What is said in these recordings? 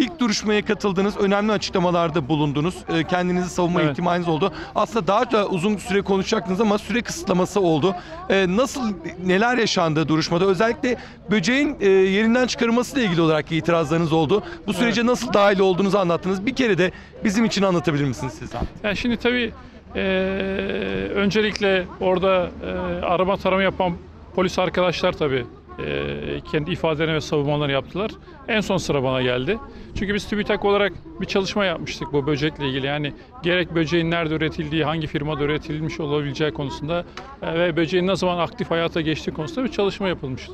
İlk duruşmaya katıldınız, önemli açıklamalarda bulundunuz. Ee, Kendinizi savunma Evet. ihtimaliniz oldu. Aslında daha da uzun süre konuşacaktınız ama süre kısıtlaması oldu. Ee, Nasıl, neler yaşandı duruşmada? Özellikle böceğin e, yerinden çıkarılmasıyla ilgili olarak itirazlarınız oldu. Bu sürece nasıl dahil olduğunuzu anlattınız. Bir kere de bizim için anlatabilir misiniz siz? Yani şimdi tabii eee, öncelikle orada eee, arama tarama yapan polis arkadaşlar tabii eee, kendi ifadelerini ve savunmalarını yaptılar. En son sıra bana geldi. Çünkü biz TÜBİTAK olarak bir çalışma yapmıştık bu böcekle ilgili. Yani gerek böceğin nerede üretildiği, hangi firmada üretilmiş olabileceği konusunda eee, ve böceğin ne zaman aktif hayata geçtiği konusunda bir çalışma yapılmıştı.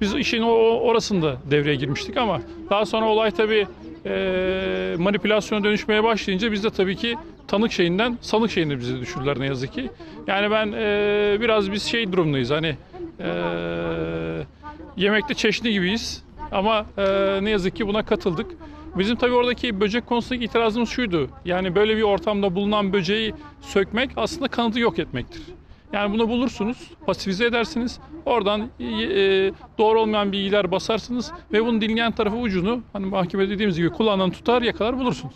Biz işin o- orasında devreye girmiştik ama daha sonra olay tabii e, manipülasyona dönüşmeye başlayınca biz de tabii ki tanık şeyinden sanık şeyine bizi düşürdüler ne yazık ki. Yani ben e, biraz biz şey durumdayız hani e, yemekte çeşni gibiyiz ama e, ne yazık ki buna katıldık. Bizim tabii oradaki böcek konusundaki itirazımız şuydu. Yani böyle bir ortamda bulunan böceği sökmek aslında kanıtı yok etmektir. Yani bunu bulursunuz, pasifize edersiniz. Oradan e, e, doğru olmayan bilgiler basarsınız ve bunun dinleyen tarafı ucunu hani mahkemede dediğimiz gibi kulağından tutar yakalar bulursunuz.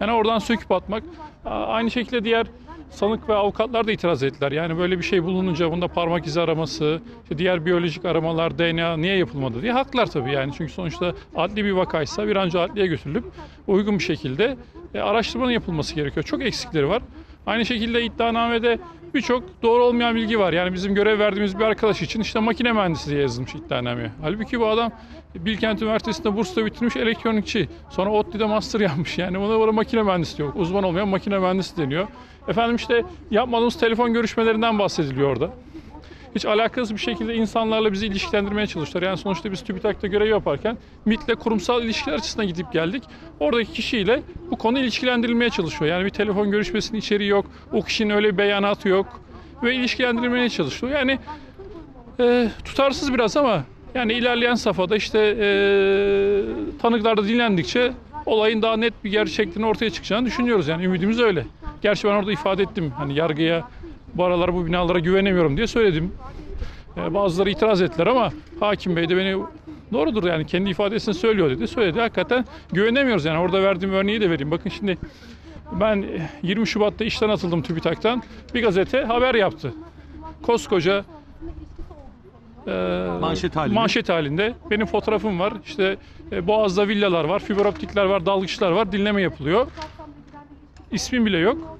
Yani oradan söküp atmak. Aynı şekilde diğer sanık ve avukatlar da itiraz ettiler. Yani böyle bir şey bulununca bunda parmak izi araması, işte diğer biyolojik aramalar, DNA niye yapılmadı diye haklar tabii yani. Çünkü sonuçta adli bir vakaysa bir an önce adliye götürülüp uygun bir şekilde e, araştırmanın yapılması gerekiyor. Çok eksikleri var. Aynı şekilde iddianamede birçok doğru olmayan bilgi var. Yani bizim görev verdiğimiz bir arkadaş için işte makine mühendisi diye yazılmış iddianameye. Halbuki bu adam Bilkent Üniversitesi'nde bursla bitirmiş elektronikçi. Sonra ODTÜ'de master yapmış. Yani buna bana makine mühendisi diyor. Uzman olmayan makine mühendisi deniyor. Efendim işte yapmadığımız telefon görüşmelerinden bahsediliyor orada. Hiç alakasız bir şekilde insanlarla bizi ilişkilendirmeye çalıştılar. Yani sonuçta biz TÜBİTAK'ta görev yaparken MIT'le kurumsal ilişkiler açısından gidip geldik. Oradaki kişiyle bu konu ilişkilendirilmeye çalışıyor. Yani bir telefon görüşmesinin içeriği yok. O kişinin öyle bir beyanatı yok. Ve ilişkilendirilmeye çalışıyor. Yani e, tutarsız biraz ama yani ilerleyen safhada işte e, tanıklar da dinlendikçe olayın daha net bir gerçekliğini ortaya çıkacağını düşünüyoruz. Yani ümidimiz öyle. Gerçi ben orada ifade ettim. Hani yargıya bu aralar bu binalara güvenemiyorum diye söyledim. E, bazıları itiraz ettiler ama hakim bey de beni doğrudur yani kendi ifadesini söylüyor dedi. Söyledi. Hakikaten güvenemiyoruz yani. Orada verdiğim örneği de vereyim. Bakın şimdi ben 20 Şubat'ta işten atıldım TÜBİTAK'tan. Bir gazete haber yaptı. Koskoca e, Manşet halinde. manşet halinde. Benim fotoğrafım var. İşte e, Boğaz'da villalar var, fiber optikler var, dalgıçlar var. Dinleme yapılıyor. İsmim bile yok.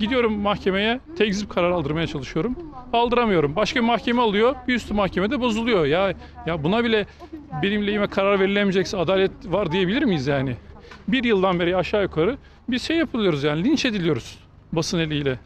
Gidiyorum mahkemeye, tekzip karar aldırmaya çalışıyorum. Aldıramıyorum. Başka bir mahkeme alıyor, bir üstü mahkemede bozuluyor. Ya ya buna bile benim lehime karar verilemeyecekse adalet var diyebilir miyiz yani? Bir yıldan beri aşağı yukarı biz şey yapılıyoruz yani linç ediliyoruz basın eliyle.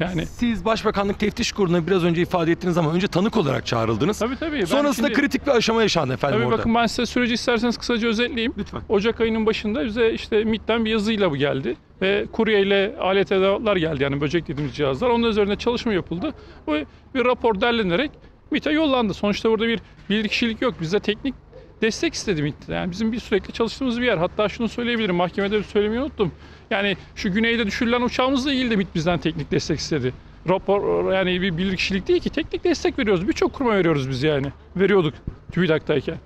Yani Siz Başbakanlık Teftiş Kurulu'na biraz önce ifade ettiniz ama önce tanık olarak çağrıldınız. tabii tabii. ben Sonrasında şimdi- kritik bir aşama yaşandı efendim Tabii orada. bakın ben size süreci isterseniz kısaca özetleyeyim. Lütfen. Ocak ayının başında bize işte MIT'ten bir yazıyla bu geldi. Ve kurye ile alet edevatlar geldi yani böcek dediğimiz cihazlar. Onun üzerine çalışma yapıldı. Bu bir rapor derlenerek MIT'e yollandı. Sonuçta burada bir bilirkişilik yok. Bize teknik destek istedi MIT. Yani bizim bir sürekli çalıştığımız bir yer. Hatta şunu söyleyebilirim. Mahkemede bir söylemeyi unuttum. Yani şu güneyde düşürülen uçağımızla ilgili de MIT bizden teknik destek istedi. Rapor yani bir bilirkişilik değil ki teknik destek veriyoruz. Birçok kuruma veriyoruz biz yani. Veriyorduk TÜBİTAK'tayken.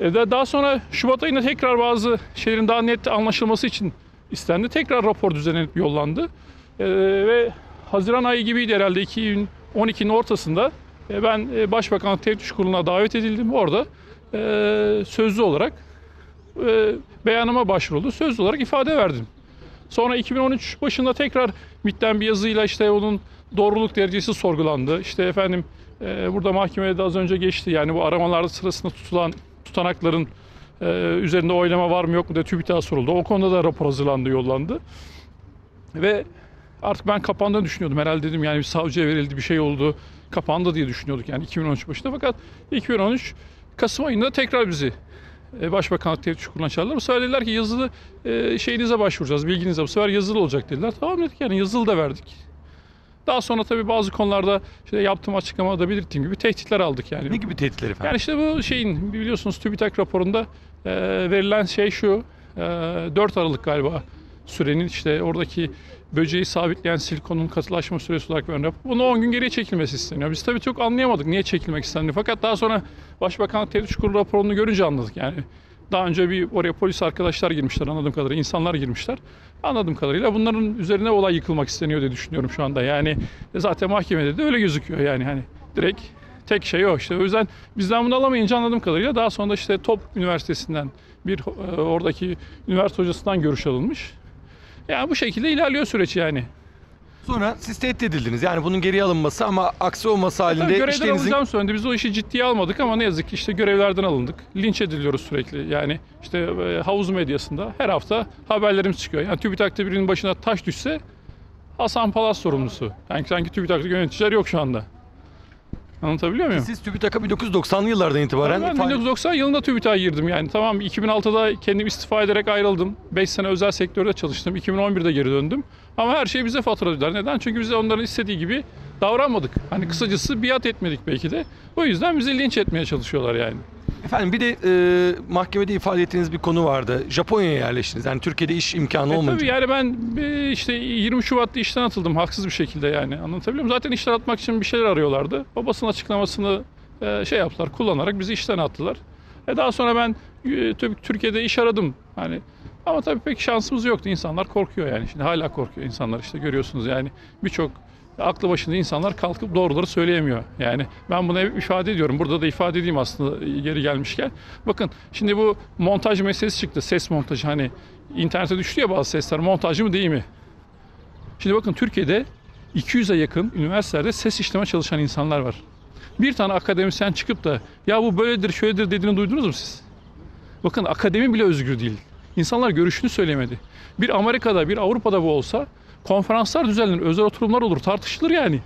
E, da- Daha sonra Şubat ayında tekrar bazı şeylerin daha net anlaşılması için istendi. Tekrar rapor düzenlenip yollandı. E, ve Haziran ayı gibiydi herhalde 2012'nin ortasında e, ben Başbakanlık Teftiş Kurulu'na davet edildim. Orada e, sözlü olarak e, beyanıma başvuruldu. Sözlü olarak ifade verdim. Sonra 2013 başında tekrar MİT'ten bir yazıyla işte onun doğruluk derecesi sorgulandı. İşte efendim e, burada mahkemede de az önce geçti. Yani bu aramalar sırasında tutulan tutanakların e, üzerinde oylama var mı yok mu diye TÜBİTAK'a soruldu. O konuda da rapor hazırlandı, yollandı. Ve artık ben kapandığını düşünüyordum. Herhalde dedim yani bir savcıya verildi bir şey oldu. Kapandı diye düşünüyorduk yani 2013 başında. Fakat 2013 Kasım ayında tekrar bizi e, Başbakanlık Teftiş Kurulu'na çağırdılar. Bu sefer dediler ki yazılı e, şeyinize başvuracağız, bilginize. Bu sefer yazılı olacak dediler. Tamam dedik yani yazılı da verdik. Daha sonra tabii bazı konularda işte yaptığım açıklamada belirttiğim gibi tehditler aldık yani. Ne gibi tehditler efendim? Yani işte bu şeyin biliyorsunuz TÜBİTAK raporunda e, verilen şey şu. E, 4 Aralık galiba sürenin işte oradaki böceği sabitleyen silikonun katılaşma süresi olarak verilen rapor. Bunu 10 gün geriye çekilmesi isteniyor. Biz tabii çok anlayamadık niye çekilmek istendi. Fakat daha sonra Başbakanlık Teftiş Kurulu raporunu görünce anladık yani. Daha önce bir oraya polis arkadaşlar girmişler anladığım kadarıyla. insanlar girmişler. Anladığım kadarıyla bunların üzerine olay yıkılmak isteniyor diye düşünüyorum şu anda. Yani zaten mahkemede de öyle gözüküyor yani hani direkt tek şey o işte. O yüzden bizden bunu alamayınca anladığım kadarıyla daha sonra işte Top Üniversitesi'nden bir e, oradaki üniversite hocasından görüş alınmış. Yani bu şekilde ilerliyor süreç yani. Sonra siz tehdit edildiniz. Yani bunun geriye alınması ama aksi olması Tabii halinde görevden işlerinizin... alacağım söylendi. Biz o işi ciddiye almadık ama ne yazık ki işte görevlerden alındık. Linç ediliyoruz sürekli. Yani işte e, havuz medyasında her hafta haberlerimiz çıkıyor. Yani TÜBİTAK'ta birinin başına taş düşse Hasan Palas sorumlusu. Yani sanki TÜBİTAK'ta yöneticiler yok şu anda. Anlatabiliyor muyum? Siz TÜBİTAK'a 1990'lı yıllardan itibaren... Ben ifade- 1990 yılında TÜBİTAK'a girdim yani. Tamam 2006'da kendim istifa ederek ayrıldım. 5 sene özel sektörde çalıştım. 2011'de geri döndüm. Ama her şeyi bize faturaladılar. Neden? Çünkü biz de onların istediği gibi davranmadık. Hani kısacası biat etmedik belki de. O yüzden bizi linç etmeye çalışıyorlar yani. Efendim bir de e, mahkemede ifade ettiğiniz bir konu vardı. Japonya'ya yerleştiniz. Yani Türkiye'de iş imkanı E tabii yani ben e, işte 20 Şubat'ta işten atıldım haksız bir şekilde yani anlatabiliyor muyum? Zaten işten atmak için bir şeyler arıyorlardı. O basın açıklamasını e, şey yaptılar kullanarak bizi işten attılar. E daha sonra ben e, tabii Türkiye'de iş aradım hani ama tabii pek şansımız yoktu. İnsanlar korkuyor yani. Şimdi hala korkuyor insanlar işte görüyorsunuz yani birçok aklı başında insanlar kalkıp doğruları söyleyemiyor. Yani ben bunu ifade ediyorum. Burada da ifade edeyim aslında geri gelmişken. Bakın şimdi bu montaj meselesi çıktı. Ses montajı hani internete düştü ya bazı sesler. Montaj mı değil mi? Şimdi bakın Türkiye'de 200'e yakın üniversitelerde ses işleme çalışan insanlar var. Bir tane akademisyen çıkıp da ya bu böyledir şöyledir dediğini duydunuz mu siz? Bakın akademi bile özgür değil. İnsanlar görüşünü söylemedi. Bir Amerika'da bir Avrupa'da bu olsa konferanslar düzenlenir, özel oturumlar olur, tartışılır yani.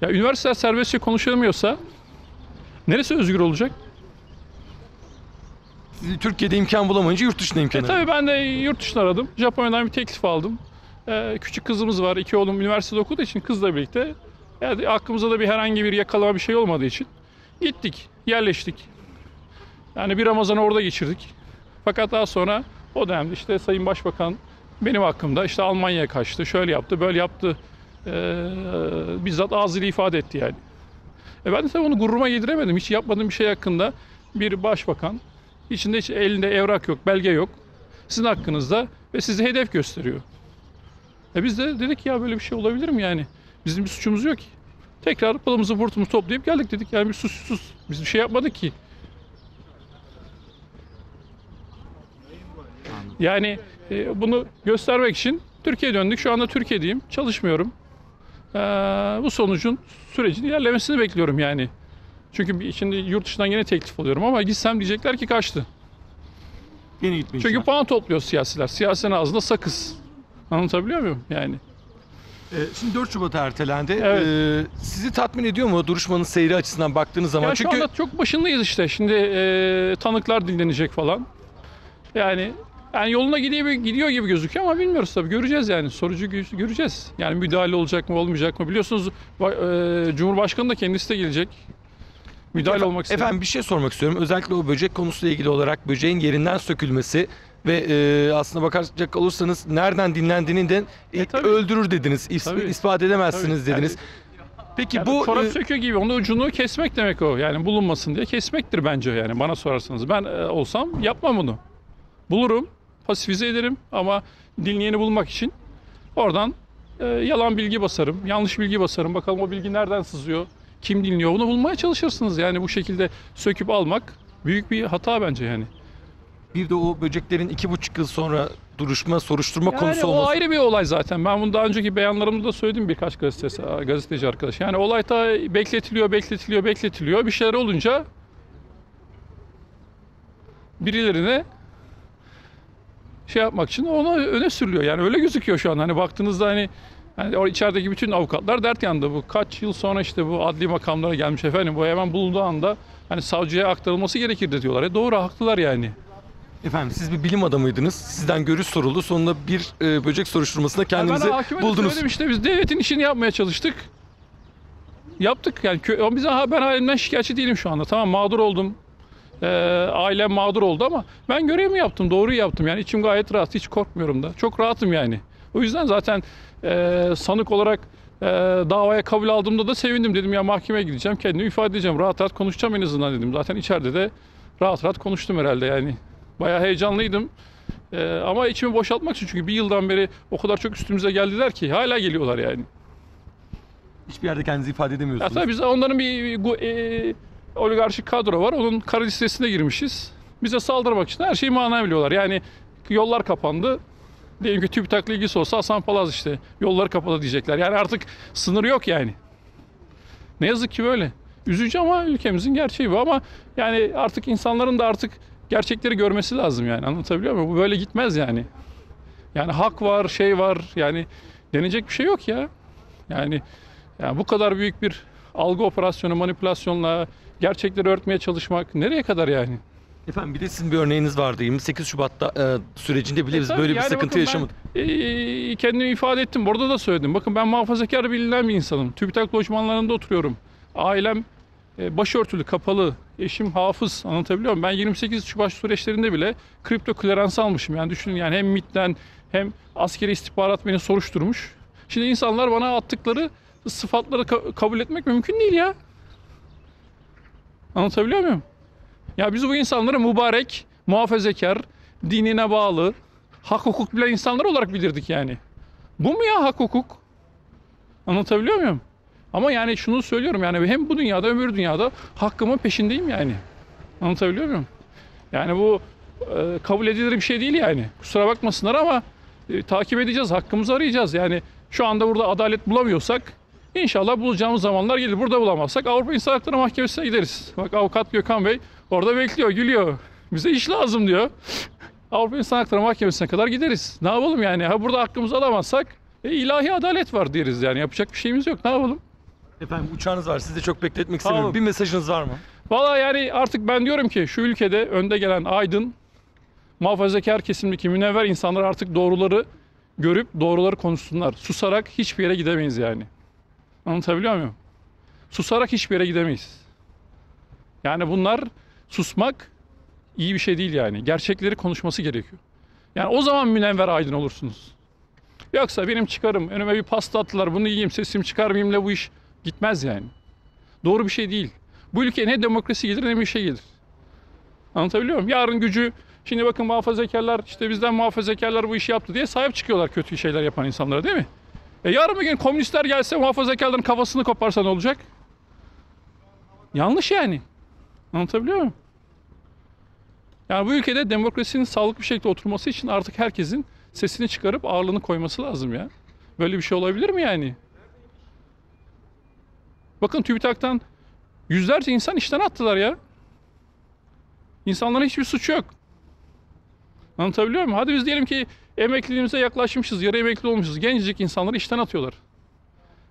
Ya üniversiteler serbestçe konuşamıyorsa neresi özgür olacak? Siz Türkiye'de imkan bulamayınca yurt dışında imkan E tabii ben de yurt dışına aradım. Japonya'dan bir teklif aldım. Ee, küçük kızımız var. iki oğlum üniversitede okuduğu için kızla birlikte. Yani aklımıza da bir herhangi bir yakalama bir şey olmadığı için gittik, yerleştik. Yani bir Ramazan'ı orada geçirdik. Fakat daha sonra o dönemde işte Sayın Başbakan benim hakkımda işte Almanya'ya kaçtı, şöyle yaptı, böyle yaptı. Ee, bizzat ağzıyla ifade etti yani. E ben de tabii onu gururuma yediremedim. Hiç yapmadığım bir şey hakkında bir başbakan içinde hiç elinde evrak yok, belge yok. Sizin hakkınızda ve size hedef gösteriyor. E biz de dedik ya böyle bir şey olabilir mi yani? Bizim bir suçumuz yok ki. Tekrar pılımızı vurtumuzu toplayıp geldik dedik. Yani bir suçsuz. Biz bir şey yapmadık ki. Yani e, bunu göstermek için Türkiye'ye döndük. Şu anda Türkiye'deyim. Çalışmıyorum. Ee, bu sonucun sürecin ilerlemesini bekliyorum yani. Çünkü şimdi yurt dışından yine teklif alıyorum ama gitsem diyecekler ki kaçtı. Yeni gitmeyi Çünkü puan topluyor siyasiler. Siyasinin ağzında sakız. Anlatabiliyor muyum yani? Ee, Şimdi 4 Şubat'a ertelendi. Evet. Ee, sizi tatmin ediyor mu duruşmanın seyri açısından baktığınız zaman? Ya Çünkü şu anda çok başındayız işte. Şimdi e, tanıklar dinlenecek falan. Yani yani yoluna gidiyor, gidiyor gibi gözüküyor ama bilmiyoruz tabii. Göreceğiz yani. Sonucu gö- göreceğiz. Yani müdahale olacak mı olmayacak mı? Biliyorsunuz e, Cumhurbaşkanı da kendisi de gelecek. Müdahale olmak istiyor. Efendim bir şey sormak istiyorum. Özellikle o böcek konusuyla ilgili olarak böceğin yerinden sökülmesi ve e, aslına bakacak olursanız nereden dinlendiğini de e, tabii. öldürür dediniz. İs- Tabii. ispat edemezsiniz Tabii. dediniz. Peki Yani bu çorap e, söküyor gibi. Onun ucunu kesmek demek o. Yani bulunmasın diye kesmektir bence yani bana sorarsanız. Ben e, olsam yapmam bunu. Bulurum, pasifize ederim ama dinleyeni bulmak için oradan e, yalan bilgi basarım, yanlış bilgi basarım. Bakalım o bilgi nereden sızıyor, kim dinliyor bunu bulmaya çalışırsınız. Yani bu şekilde söküp almak büyük bir hata bence yani. bir de o böceklerin iki buçuk yıl sonra duruşma, soruşturma Yani konusu o olması. ayrı bir olay zaten. Ben bunu daha önceki beyanlarımda da söyledim birkaç gazetesi, gazeteci arkadaş. Yani olay da bekletiliyor, bekletiliyor, bekletiliyor. Bir şeyler olunca birilerine şey yapmak için onu öne sürülüyor. Yani öyle gözüküyor şu an. Hani baktığınızda hani hani o içerideki bütün avukatlar dert yandı. Bu kaç yıl sonra işte bu adli makamlara gelmiş efendim. Bu hemen bulunduğu anda hani savcıya aktarılması gerekirdi diyorlar. E doğru haklılar yani. Efendim siz bir bilim adamıydınız. Sizden görüş soruldu. Sonunda bir e, böcek soruşturmasında kendinizi ben hakime de buldunuz. söyledim işte biz devletin işini yapmaya çalıştık. Yaptık yani kö- ama biz ha ben halimden şikayetçi değilim şu anda. Tamam mağdur oldum. Ee, ailem mağdur oldu ama ben görevimi yaptım, doğruyu yaptım. Yani içim gayet rahat, hiç korkmuyorum da. Çok rahatım yani. O yüzden zaten e, sanık olarak e, davaya kabul aldığımda da sevindim. Dedim ya mahkemeye gideceğim, kendimi ifade edeceğim. Rahat rahat konuşacağım en azından dedim. Zaten içeride de rahat rahat konuştum herhalde yani. Bayağı heyecanlıydım. Ee, ama içimi boşaltmak için çünkü bir yıldan beri o kadar çok üstümüze geldiler ki hala geliyorlar yani. Hiçbir yerde kendinizi ifade Ya edemiyorsunuz. tabii biz onların bir, bir gu- e, oligarşik kadro var. Onun kara listesine girmişiz. Bize saldırmak için her şeyi mana biliyorlar. Yani yollar kapandı. Diyelim ki TÜBİTAK'la ilgisi olsa Hasan Palaz işte yolları kapalı diyecekler. Yani artık sınır yok yani. Ne yazık ki böyle. Üzücü ama ülkemizin gerçeği bu ama yani artık insanların da artık gerçekleri görmesi lazım yani anlatabiliyor muyum? Bu böyle gitmez yani. Yani hak var, şey var yani denecek bir şey yok ya. Yani yani bu kadar büyük bir algı operasyonu, manipülasyonla gerçekleri örtmeye çalışmak nereye kadar yani? Efendim bir de sizin bir örneğiniz vardı. 28 Şubat'ta e, sürecinde bile biz Tabii böyle bir yani sıkıntı bakın ben, yaşamadık. e, kendimi ifade ettim. Burada da söyledim. Bakın ben muhafazakar bilinen bir insanım. TÜBİTAK lojmanlarında oturuyorum. Ailem e, başörtülü, kapalı. Eşim hafız. Anlatabiliyor muyum? Ben 28 Şubat süreçlerinde bile kripto klerans almışım. Yani düşünün yani hem MIT'ten hem askeri istihbarat beni soruşturmuş. Şimdi insanlar bana attıkları sıfatları ka- kabul etmek mümkün değil ya. Anlatabiliyor muyum? Ya biz bu insanları mübarek, muhafazakar, dinine bağlı, hak hukuk bilen insanlar olarak bilirdik yani. Bu mu ya hak hukuk? Anlatabiliyor muyum? Ama yani şunu söylüyorum yani hem bu dünyada öbür dünyada hakkımın peşindeyim yani. Anlatabiliyor muyum? Yani bu e, kabul edilir bir şey değil yani. Kusura bakmasınlar ama e, takip edeceğiz, hakkımızı arayacağız. Yani şu anda burada adalet bulamıyorsak inşallah bulacağımız zamanlar gelir. Burada bulamazsak Avrupa İnsan Hakları Mahkemesi'ne gideriz. Bak avukat Gökhan Bey orada bekliyor, gülüyor. Bize iş lazım diyor. Avrupa İnsan Hakları Mahkemesi'ne kadar gideriz. Ne yapalım yani? Ha burada hakkımızı alamazsak e, ilahi adalet var deriz yani. Yapacak bir şeyimiz yok. Ne yapalım? Efendim uçağınız var. Sizi çok bekletmek istemiyorum. olun. Bir mesajınız var mı? Valla yani artık ben diyorum ki şu ülkede önde gelen aydın, muhafazakar kesimdeki münevver insanlar artık doğruları görüp doğruları konuşsunlar. Susarak hiçbir yere gidemeyiz yani. Anlatabiliyor muyum? Susarak hiçbir yere gidemeyiz. Yani bunlar susmak iyi bir şey değil yani. Gerçekleri konuşması gerekiyor. Yani o zaman münevver aydın olursunuz. Yoksa benim çıkarım, önüme bir pasta attılar, bunu yiyeyim, sesimi çıkarmayayımla bu iş gitmez yani. Doğru bir şey değil. Bu ülkeye ne demokrasi gelir ne bir şey gelir. Anlatabiliyor muyum? Yarın gücü, şimdi bakın muhafazakarlar, işte bizden muhafazakarlar bu işi yaptı diye sahip çıkıyorlar kötü şeyler yapan insanlara değil mi? E yarın bir gün komünistler gelse muhafazakarların kafasını koparsa ne olacak? Yanlış yani. Anlatabiliyor muyum? Yani bu ülkede demokrasinin sağlıklı bir şekilde oturması için artık herkesin sesini çıkarıp ağırlığını koyması lazım ya. Böyle bir şey olabilir mi yani? Bakın TÜBİTAK'tan yüzlerce insan işten attılar ya. İnsanların hiçbir suçu yok. Anlatabiliyor muyum? Hadi biz diyelim ki emekliliğimize yaklaşmışız, yarı emekli olmuşuz. Gencecik insanları işten atıyorlar.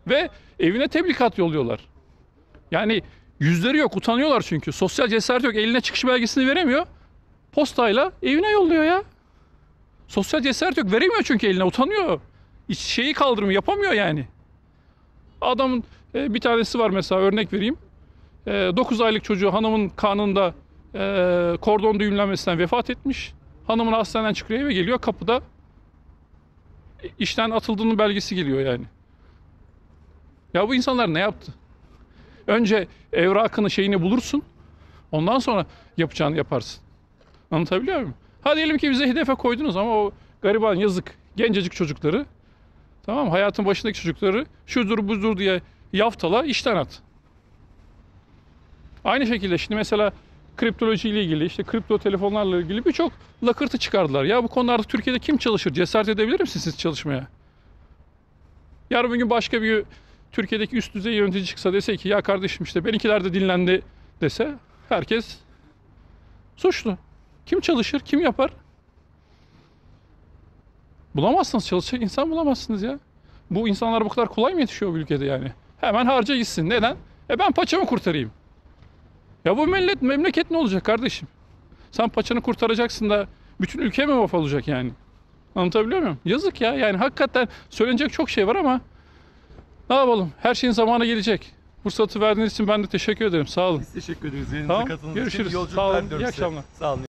Ve evine tebligat yolluyorlar. Yani yüzleri yok, utanıyorlar çünkü. Sosyal cesaret yok, eline çıkış belgesini veremiyor. Postayla evine yolluyor ya. Sosyal cesaret yok, veremiyor çünkü eline, utanıyor. Hiç şeyi kaldırmıyor, yapamıyor yani. Adamın e, bir tanesi var mesela örnek vereyim. 9 aylık çocuğu hanımın karnında e, kordon düğümlenmesinden vefat etmiş. Hanımın hastaneden çıkıyor eve geliyor kapıda işten atıldığının belgesi geliyor yani. Ya bu insanlar ne yaptı? Önce evrakını şeyini bulursun. Ondan sonra yapacağını yaparsın. Anlatabiliyor muyum? Ha diyelim ki bize hedefe koydunuz ama o gariban yazık gencecik çocukları tamam mı? hayatın başındaki çocukları şudur budur diye yaftala işten at. Aynı şekilde şimdi mesela kriptoloji ile ilgili işte kripto telefonlarla ilgili birçok lakırtı çıkardılar. Ya bu konularda Türkiye'de kim çalışır? Cesaret edebilir misiniz siz çalışmaya? Yarın bir gün başka bir Türkiye'deki üst düzey yönetici çıksa dese ki ya kardeşim işte benimkiler de dinlendi dese herkes suçlu. Kim çalışır? Kim yapar? Bulamazsınız. Çalışacak insan bulamazsınız ya. Bu insanlar bu kadar kolay mı yetişiyor bu ülkede yani? Hemen harca gitsin. Neden? E ben paçamı kurtarayım. Ya bu millet, memleket ne olacak kardeşim? Sen paçanı kurtaracaksın da bütün ülke mi mahvolacak yani? Anlatabiliyor muyum? Yazık ya. Yani hakikaten söylenecek çok şey var ama ne yapalım? Her şeyin zamanı gelecek. Fırsatı verdiğiniz için ben de teşekkür ederim. Sağ olun. Biz teşekkür ederiz. Yayınımıza Tamam, katıldığınız için. görüşürüz. İyi yolculuklar Sağ olun, diliyorum iyi size. akşamlar. Sağ olun.